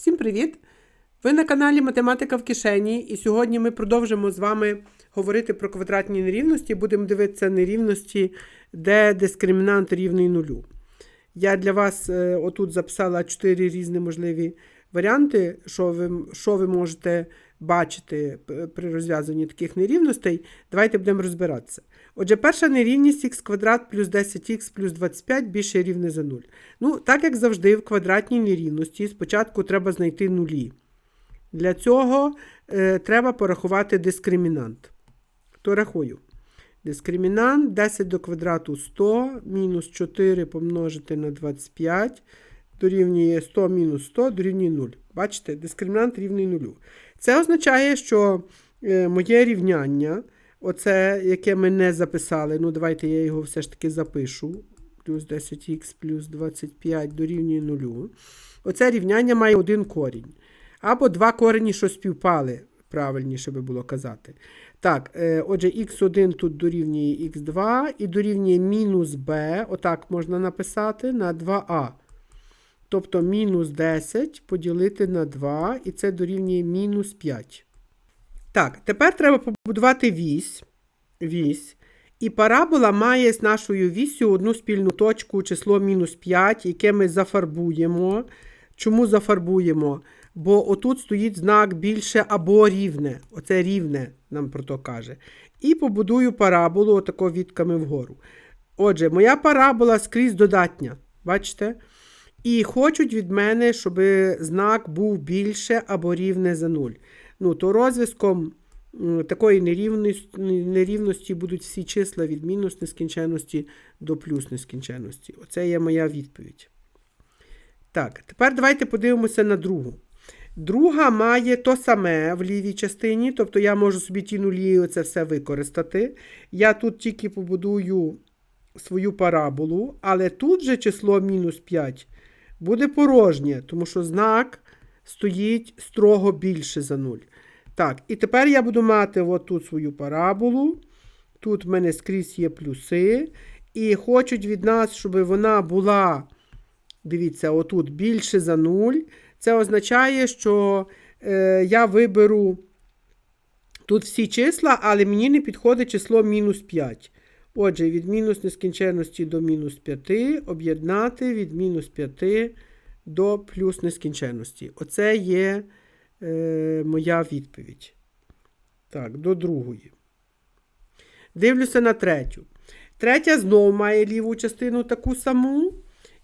Всім привіт! Ви на каналі Математика в кишені, і сьогодні ми продовжимо з вами говорити про квадратні нерівності. Будемо дивитися нерівності, де дискримінант рівний нулю. Я для вас е, отут записала 4 різні можливі варіанти, що ви, що ви можете бачити при розв'язанні таких нерівностей. Давайте будемо розбиратися. Отже, перша нерівність х квадрат плюс 10х плюс 25 більше рівне за 0. Ну, так як завжди, в квадратній нерівності спочатку треба знайти нулі. Для цього е, треба порахувати дискримінант. То рахую. Дискримінант 10 до квадрату 100, мінус 4 помножити на 25, дорівнює 100 мінус 100, дорівнює 0. Бачите, дискримінант рівний 0. Це означає, що е, моє рівняння, оце, яке ми не записали, ну давайте я його все ж таки запишу. Плюс 10х плюс 25 дорівнює 0. Оце рівняння має один корінь. Або два корені, що співпали, правильніше би було казати. Так, е, отже, х1 тут дорівнює х2 і дорівнює мінус b, отак можна написати, на 2а. Тобто мінус 10 поділити на 2, і це дорівнює мінус 5. Так, тепер треба побудувати вісь. вісь. І парабола має з нашою вісю одну спільну точку, число мінус 5, яке ми зафарбуємо. Чому зафарбуємо? Бо отут стоїть знак більше або рівне. Оце рівне нам про то каже. І побудую параболу отако відками вгору. Отже, моя парабола скрізь додатня. Бачите? І хочуть від мене, щоб знак був більше або рівне за 0. Ну, то розв'язком такої нерівності, нерівності будуть всі числа від мінус нескінченності до плюс нескінченності. Оце є моя відповідь. Так, тепер давайте подивимося на другу. Друга має то саме в лівій частині, тобто я можу собі ті нулі це все використати. Я тут тільки побудую свою параболу, але тут же число мінус 5 буде порожнє, тому що знак стоїть строго більше за 0. Так, і тепер я буду мати от тут свою параболу. Тут в мене скрізь є плюси. І хочуть від нас, щоб вона була, дивіться, отут більше за 0. Це означає, що е, я виберу тут всі числа, але мені не підходить число мінус 5. Отже, від мінус нескінченності до мінус 5 об'єднати від мінус 5 до плюс нескінченності. Оце є е, моя відповідь. Так, до другої. Дивлюся на третю. Третя знову має ліву частину таку саму.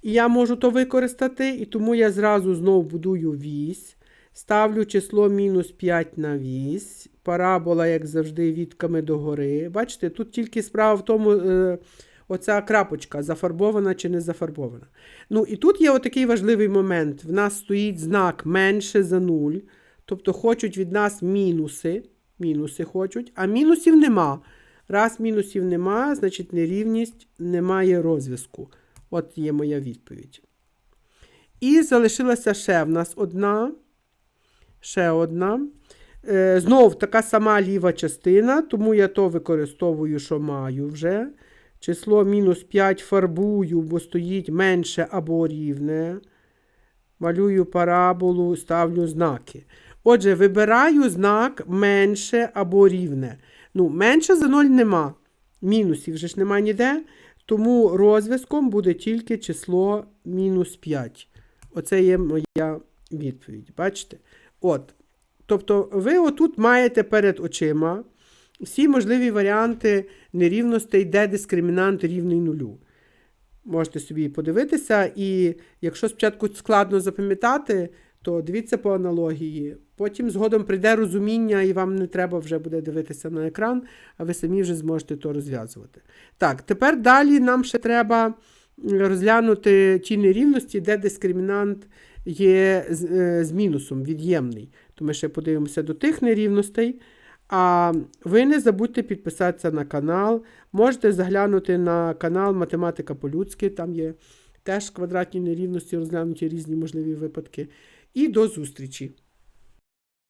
І я можу то використати, і тому я зразу знову будую вісь. Ставлю число мінус 5 на вісь. Парабола, як завжди, відками догори. Бачите, тут тільки справа в тому, е, оця крапочка, зафарбована чи не зафарбована. Ну, і тут є отакий важливий момент. В нас стоїть знак менше за 0. Тобто хочуть від нас мінуси. Мінуси хочуть, а мінусів нема. Раз мінусів нема, значить нерівність немає розв'язку. От є моя відповідь. І залишилася ще в нас одна. Ще одна. Е, знов така сама ліва частина, тому я то використовую, що маю вже. Число мінус 5 фарбую, бо стоїть менше або рівне. Малюю параболу, ставлю знаки. Отже, вибираю знак менше або рівне. Ну, менше за 0 нема. Мінусів вже ж нема ніде. Тому розв'язком буде тільки число мінус 5. Оце є моя відповідь. Бачите? От. Тобто, ви отут маєте перед очима всі можливі варіанти нерівностей, де дискримінант рівний нулю. Можете собі подивитися, і якщо спочатку складно запам'ятати, то дивіться по аналогії. Потім згодом прийде розуміння, і вам не треба вже буде дивитися на екран, а ви самі вже зможете то розв'язувати. Так, тепер далі нам ще треба розглянути ті нерівності, де дискримінант є з, е, з мінусом, від'ємний. То ми ще подивимося до тих нерівностей. А ви не забудьте підписатися на канал. Можете заглянути на канал Математика по-людськи, там є теж квадратні нерівності, розглянуті різні можливі випадки. І до зустрічі!